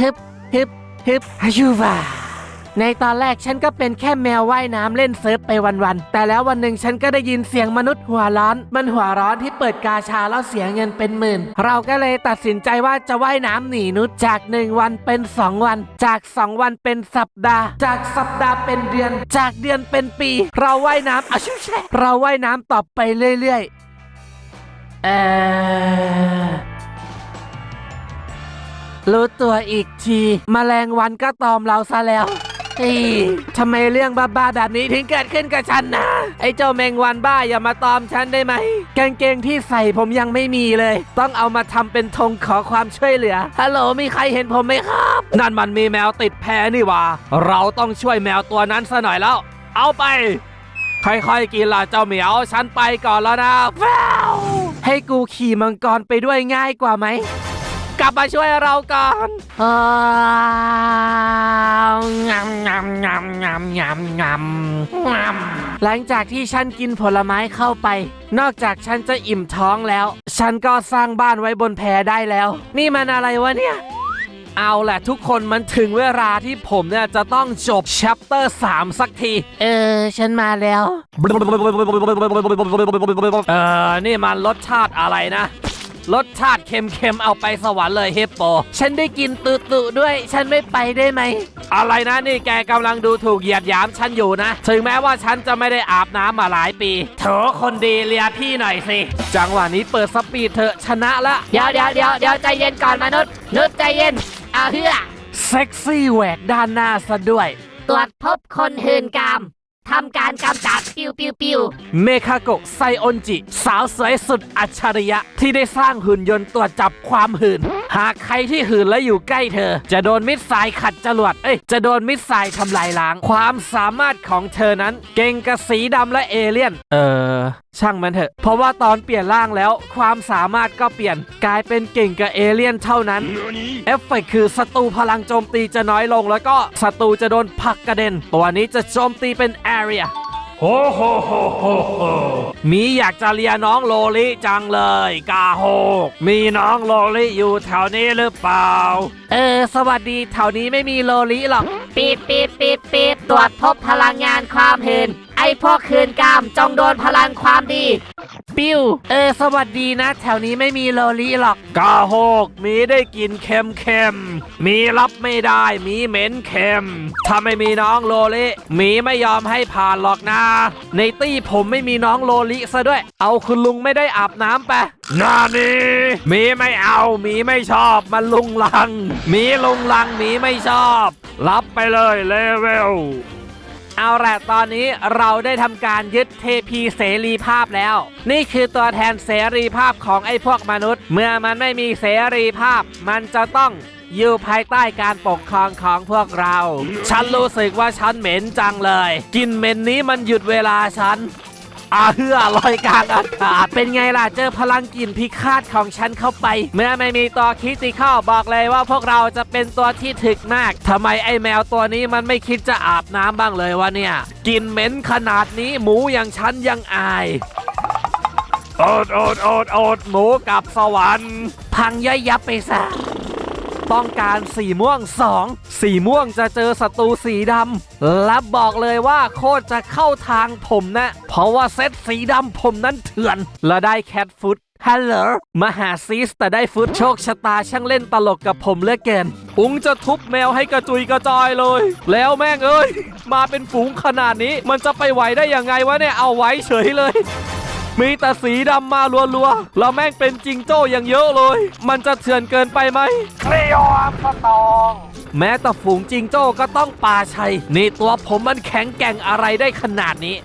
ฮึบฮึบฮึบฮายูวาในตอนแรกฉันก็เป็นแค่แมวว่ายน้ำเล่นเซิร์ฟไปวันๆ แต่แล้ววันหนึ่งฉันก็ได้ยินเสียงมนุษย์หัวร้อน มันหัวร้อนที่เปิดกาชาแล้วเสียเงินเป็นหมื่น เราก็เลยตัดสินใจว่าจะว่ายน้ำหนีนุษย์จากหนึ่งวันเป็นสองวัน จากสองวันเป็นสัปดาห์ จากสัปดาห์เป็นเดือน จากเดือนเป็นปี เราว่ายน้ำอาชิวแช่เราว่ายน้ำต่อไปเรื่อย ๆ เออ รู้ตัวอีกทีมแมลงวันก็ตอมเราซะแล้วทำไมเรื่องบ้าๆแบบนี้ถึงเกิดขึ้นกับฉันนะ ไอ้เจ้าแมงวันบ้าอย่ามาตอมฉันได้ไหมกางเกงที่ใส่ผมยังไม่มีเลย ต้องเอามาทำเป็นธงขอความช่วยเหลือฮัลโหลมีใครเห็นผมไหมครับ นั่นมันมีแมวติดแพนี่ว่าเราต้องช่วยแมวตัวนั้นซะหน่อยแล้ว เอาไป ค่อยๆกินล่ะเจ้าเหมียว ฉันไปก่อนแล้วนะให้กูขี่มังกรไปด้วยง่ายกว่าไหม กลับมาช่วยเราก่อนอ้าวงำงำงำงำงำงำงำหลังจากที่ฉันกินผลไม้เข้าไป นอกจากฉันจะอิ่มท้องแล้ว ฉันก็สร้างบ้านไว้บนแพได้แล้ว นี่มันอะไรวะเนี่ยเอาแหละทุกคนมันถึงเวลาที่ผมเนี่ยจะต้องจบ chapter 3สักที เออ ฉันมาแล้ว เออ นี่มันรสชาติอะไรนะ รสชาติเค็มๆ เอาไปสวรรค์เลยเฮปโป ฉันได้กินตุตุด้วย ฉันไม่ไปได้ไหม อะไรนะนี่แกกำลังดูถูกเหยียดหยามฉันอยู่นะ ถึงแม้ว่าฉันจะไม่ได้อาบน้ำมาหลายปีโถคนดีเลียพี่หน่อยสิ จังหวะนี้เปิดสปีดเถอะชนะละ เดี๋ยวเดี๋ยวเดี๋ยวเดี๋ยวใจเย็นก่อนมนุษย์นุษย์ใจเย็นเอาเฮือเซ็กซี่แหวกด้านหน้าซะด้วย ตรวจพบคนหื่นกาม ทำการกำจัดปิวปิวปิวเมคาโกะไซออนจิ สาวสวยสุดอัจฉริยะที่ได้สร้างหุ่นยนต์ตรวจจับความหื่น หากใครที่หื่นและอยู่ใกล้เธอ จะโดนมิสไซล์ขัดจรวดเอ้ยจะโดนมิสไซล์ทำลายล้าง ความสามารถของเธอนั้น เก่งกับสีดำและเอเลี่ยน เออช่างมันเถอะ เพราะว่าตอนเปลี่ยนร่างแล้ว ความสามารถก็เปลี่ยนกลายเป็นเก่งกับเอเลี่ยนเท่านั้น เอฟเฟกต์คือศัตรูพลังโจมตีจะน้อยลง แล้วก็ศัตรูจะโดนผลักกระเด็น ตัวนี้จะโจมตีเป็น area โฮโฮโฮโฮโฮมีอยากจะเลียน้องโลลิจังเลย กาโฮกมีน้องโลลิอยู่แถวนี้หรือเปล่า เออ สวัสดีแถวนี้ไม่มีโลลิหรอก ปีดปีดปีดปีดตรวจพบพลังงานความหืน ไอพวกคืนกามจงโดนพลังความดี ปิ้ว เออ สวัสดีนะ แถวนี้ไม่มีโลลิหรอกกาโฮกมีได้กินเค็มเค็มๆมีรับไม่ได้มีเหม็นเค็มถ้าไม่มีน้องโลลิมีไม่ยอมให้ผ่านหรอกนะ ในตี้ผมไม่มีน้องโลลิซะด้วย เอาคุณลุงไม่ได้อาบน้ำไปนานี่มีไม่เอามีไม่ชอบมันลุงลัง มีลุงลังมีไม่ชอบ รับไปเลยเลเวล เอาละตอนนี้เราได้ทำการยึดเทพีเสรีภาพแล้ว นี่คือตัวแทนเสรีภาพของไอ้พวกมนุษย์ เมื่อมันไม่มีเสรีภาพ มันจะต้องอยู่ภายใต้การปกครองของพวกเรา ฉันรู้สึกว่าฉันเหม็นจังเลย กินเหม็นนี้มันหยุดเวลาฉัน อาเฮือลอยกลางอากาศ เป็นไงล่ะ เจอพลังกลิ่นพิฆาตของฉันเข้าไป เมื่อไม่มีตัวคิติเข้าบอกเลยว่าพวกเราจะเป็นตัวที่ถึกมากทำไมไอ้แมวตัวนี้มันไม่คิดจะอาบน้ำบ้างเลยวะเนี่ยกลิ่นเหม็นขนาดนี้หมูอย่างฉันยังอายโอดโอดโอดโอดหมูกับสวรรค์ พังย่อยยับไปซะ ต้องการสีม่วงสองสีม่วงจะเจอศัตรูสีดำและบอกเลยว่าโคตรจะเข้าทางผมนะ เพราะว่าเซตสีดำผมนั้นเถื่อน และได้แคทฟุตฮัลโหลมหาซีสแต่ได้ฟุตโชคชะตาช่างเล่นตลกกับผมเลือเกินอุงจะทุบแมวให้กระจุยกระจายเลย แล้วแม่งเอ้ย มาเป็นฝูงขนาดนี้ มันจะไปไหวได้ยังไงวะเนี่ย เอาไว้เฉยเลย มีแต่สีดำมาลัวๆแล้วแม่งเป็นจิงโจ้อย่างเยอะเลย มันจะเถื่อนเกินไปไหมเคลียร์สตองแม้แต่ฝูงจิงโจ้ก็ต้องปาชัย นี่ตัวผมมันแข็งแกร่งอะไรได้ขนาดนี้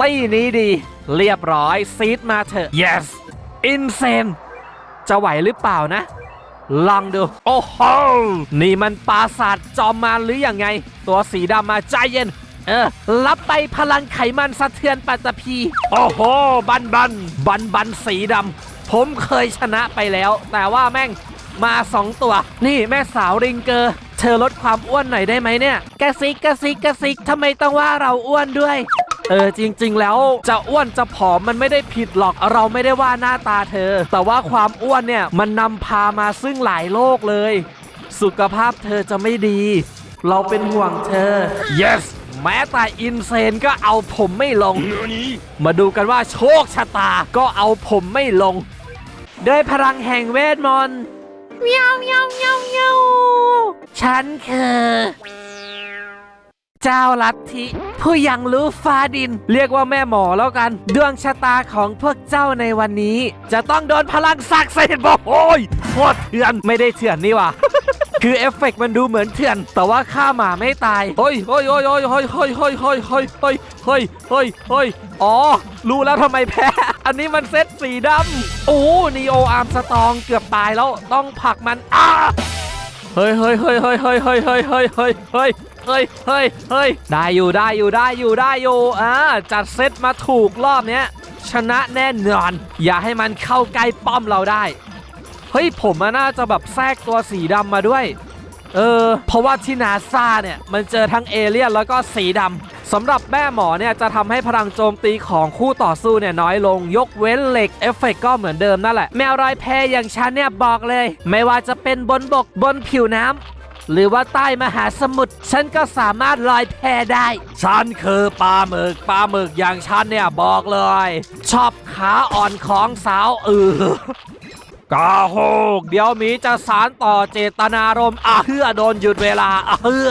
ตีนี้ดี เรียบร้อยซีดมาเถอะ yes insane จะไหวหรือเปล่านะลองดู โอ้โห นี่มันปราสาทจอมมารหรืออยังไง ตัวสีดำมาใจเย็น เออ รับไปพลังไขมันสะเทือนปัตตภีโอ้โห บันบัน บันบันสีดำ ผมเคยชนะไปแล้ว แต่ว่าแม่งมาสองตัว นี่แม่สาวริงเกอร์เธอลดความอ้วนหน่อยได้ไหมเนี่ย กระซิกกระซิกกระซิกทำไมต้องว่าเราอ้วนด้วย เออจริง ๆ แล้วจะอ้วนจะผอมมันไม่ได้ผิดหรอกเราไม่ได้ว่าหน้าตาเธอ แต่ว่าความอ้วนเนี่ยมันนำพามาซึ่งหลายโรคเลย สุขภาพเธอจะไม่ดี เราเป็นห่วงเธอ yes แม้แต่อินเซนก็เอาผมไม่ลง มาดูกันว่าโชคชะตาก็เอาผมไม่ลง ด้วยพลังแห่งเวทมนต์เมียวเมียวเมียวเมียวฉันคือเจ้าลัทธิผู้ยังรู้ฟ้าดิน เรียกว่าแม่หมอแล้วกัน ดวงชะตาของพวกเจ้าในวันนี้ จะต้องโดนพลังศักดิ์สิทธิ์บอกโอ้ยโคตรเถื่อนไม่ได้เถื่อนนี่ว่ะ คือเอฟเฟกต์มันดูเหมือนเถื่อน แต่ว่าฆ่าหมาไม่ตายเฮ้ยเฮ้ยเฮ้ยเฮ้ยเฮ้ยเฮ้ยเฮ้ยเฮ้ยเฮ้ยเฮ้ยเฮ้ยเฮ้ยเฮ้ยอ๋อ รู้แล้วทำไมแพ้ อันนี้มันเซตสีดำโอ้นีโออาร์มสตองเกือบตายแล้วต้องผลักมันอ้าเฮ้ยเฮ้ยเฮ้ยเฮ้ยเฮ้ยเฮ้ยเฮ้ยเฮ้ยเฮ้ยเฮ้ยเฮ้ยเฮ้ยเฮ้ยได้อยู่ได้อยู่ได้อยู่ได้อยู่อ่าจัดเซตมาถูกรอบเนี้ยชนะแน่นอน อย่าให้มันเข้าใกล้ป้อมเราได้ เฮ้ยผมอะน่าจะแบบแทรกตัวสีดำมาด้วย เออ เพราะว่าที่นาซาเนี่ย มันเจอทั้งเอเลี่ยนแล้วก็สีดำสำหรับแม่หมอเนี่ย จะทำให้พลังโจมตีของคู่ต่อสู้เนี่ย น้อยลงยกเว้นเหล็กเอฟเฟกก็เหมือนเดิมนั่นแหละ แมวรอยแพอย่างฉันเนี่ยบอกเลย ไม่ว่าจะเป็นบนบกบนผิวน้ำหรือว่าใต้มหาสมุทรฉันก็สามารถลอยแพได้ ฉันคือปลาหมึกปลาหมึกอย่างฉันเนี่ยบอกเลย ชอบขาอ่อนของสาวเออ กาโฮกเดี๋ยวมีจะสารต่อเจตนารมณ์อาเฮือโดนหยุดเวลาอาเฮือ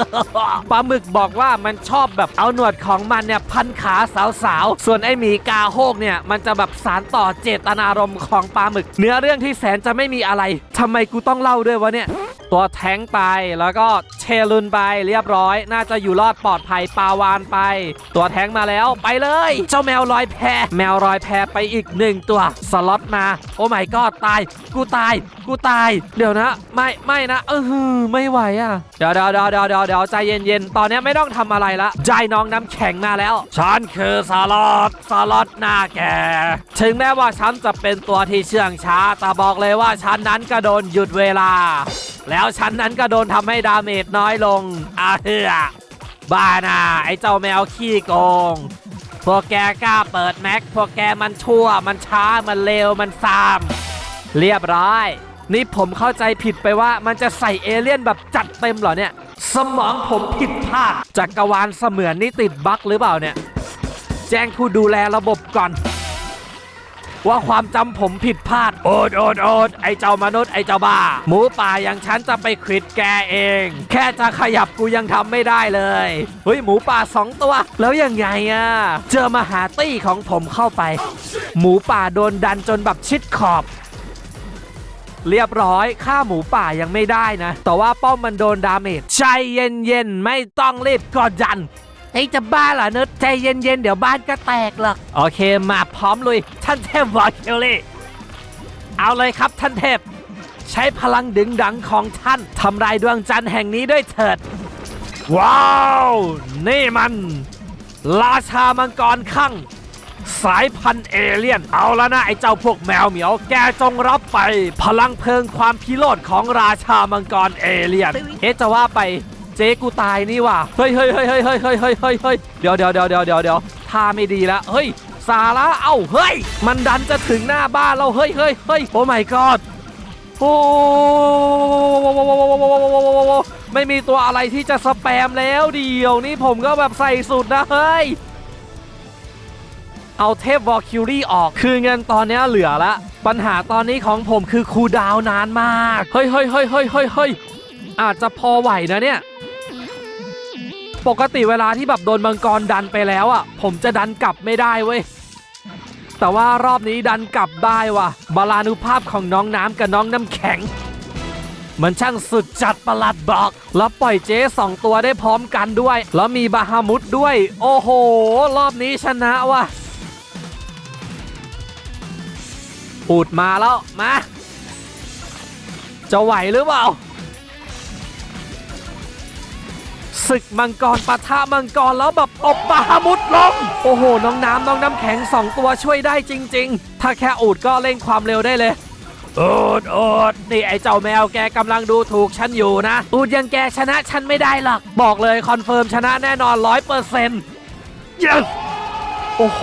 ปลาหมึกบอกว่ามันชอบแบบเอาหนวดของมันเนี่ยพันขาสาวๆ ส่วนไอหมีกาโฮกเนี่ยมันจะแบบสารต่อเจตนารมณ์ของปลาหมึก เนื้อเรื่องที่แสนจะไม่มีอะไรทำไมกูต้องเล่าด้วยวะเนี่ย ตัวแทงไปแล้วก็เชลุนไปเรียบร้อย น่าจะอยู่รอดปลอดภัยปาวานไป ตัวแทงมาแล้วไปเลย เจ้าแมวลอยแพแมวลอยแพไปอีกหนึ่งตัวสล็อตมา โอ้ไม่ก็ตาย กูตาย กูตาย เดี๋ยวนะ ไม่ไม่นะเออหือไม่ไหวอะเดี๋ยวเดี๋ยวเดี๋ยวเดี๋ยวเดี๋ยวใจเย็นๆตอนนี้ไม่ต้องทำอะไรละใจน้องน้ำแข็งมาแล้วฉันคือสล็อตสล็อตหน้าแกถึงแม้ว่าฉันจะเป็นตัวที่เชื่องช้าแต่บอกเลยว่าฉันนั้นก็โดนหยุดเวลาแล้แล้วฉันนั้นก็โดนทำให้ดาเมจน้อยลงอาเฮือบ้าน่ะไอ้เจ้าแมวขี้โกง พวกแกกล้าเปิดแม็ก พวกแกมันชั่ว มันช้า มันเลว มันซาม เรียบร้อย นี่ผมเข้าใจผิดไปว่ามันจะใส่เอเลี่ยนแบบจัดเต็มเหรอเนี่ย สมองผมผิดพลาดจักรวาลเสมือนนี่ติดบั๊กหรือเปล่าเนี่ย แจ้งผู้ดูแลระบบก่อน ว่าความจำผมผิดพลาด โอดโอดโอดไอเจ้ามนุษย์ไอเจ้าบ้า หมูป่าอย่างฉันจะไปควิดแกเอง แค่จะขยับกูยังทำไม่ได้เลย เฮ้ยหมูป่าสองตัว แล้วยังไงอะ เจอมาหาตี้ของผมเข้าไป หมูป่าโดนดันจนแบบชิดขอบเรียบร้อยฆ่าหมูป่ายังไม่ได้นะ แต่ว่าป้อมมันโดนดาเมจใจเย็นๆ ไม่ต้องรีบกดดัน ฮ้ยจะบ้าเหรอเนิร์ดใจเย็นๆ เดี๋ยวบ้านก็แตกหรอก โอเคมาพร้อมลุยท่านเทพวอคิลลี่เอาเลยครับท่านเทพ ใช้พลังดึงดังของท่านทำลายดวงจันทร์แห่งนี้ด้วยเถิด ว้าว นี่มัน ราชามังกรข้างสายพันธุ์เอเลี่ยน เอาแล้วนะไอ้เจ้าพวกแมวเหมียว แกจงรับไป พลังเพลิงความพิโรธของราชามังกรเอเลี่ยน เอ๊ะจะว่าไป เจ๊กูตายนี่ว่ะเฮ้ยเฮ้ยเฮ้ยเฮ้ยเฮ้ยเฮ้ยเฮ้ยเฮ้ยเดี๋ยวเดี๋ยวเดี๋ยวเดี๋ยวเดี๋ยวเดี๋ยวท่าไม่ดีละเฮ้ยสาระเอ้าเฮ้ย มันดันจะถึงหน้าบ้านเราเฮ้ยเฮ้ยเฮ้ยโอ้ my god โอ้ไม่มีตัวอะไรที่จะสแปมแล้วเดียวนี่ผมก็แบบใส่สุดนะเฮ้ยเอาเทพวอลคิวรี่ออก คือเงินตอนนี้เหลือละ ปัญหาตอนนี้ของผมคือคูดาวนานมาก เฮ้ยเฮ้ยเฮ้ยเฮ้ยเฮ้ยอาจจะพอไหวนะเนี่ย ปกติเวลาที่แบบโดนมังกรดันไปแล้วอะ ผมจะดันกลับไม่ได้เว้ย แต่ว่ารอบนี้ดันกลับได้ว่ะบาลานุภาพของน้องน้ำกับน้องน้ำแข็ง มันช่างสุดจัดประหลัดบอก แล้วปล่อยเจ๊สองตัวได้พร้อมกันด้วย แล้วมีบาฮามุดด้วย โอ้โห รอบนี้ชนะว่ะอูดมาแล้ว มา จะไหวหรือเปล่า ศึกมังกรปะทะมังกรแล้วแบบตบบาฮามุดลงโอ้โห น้องน้ำน้องน้ำแข็งสองตัวช่วยได้จริง ๆ ถ้าแค่อูดก็เร่งความเร็วได้เลยอูดอูดนี่ไอ้เจ้าแมวแกกำลังดูถูกฉันอยู่นะ อูดยังแกชนะฉันไม่ได้หรอก บอกเลยคอนเฟิร์มชนะแน่นอนร้อยเปอร์เซ็นต์ yes โอ้โห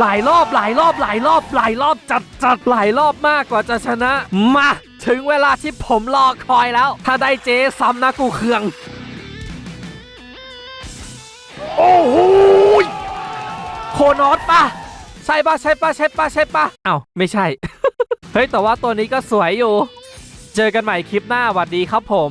หลายรอบหลายรอบหลายรอบหลายรอบจัดจัดหลายรอบมากกว่าจะชนะ มา ถึงเวลาที่ผมรอคอยแล้ว ถ้าได้เจ๊ซ้ำนะกูเคือง โอ้โหโคนอสปะใช่ปะใช่ปะใช่ปะใช่ปะเอ้าไม่ใช่ เฮ้ย แต่ว่าตัวนี้ก็สวยอยู่ เจอกันใหม่คลิปหน้าสวัสดีครับผม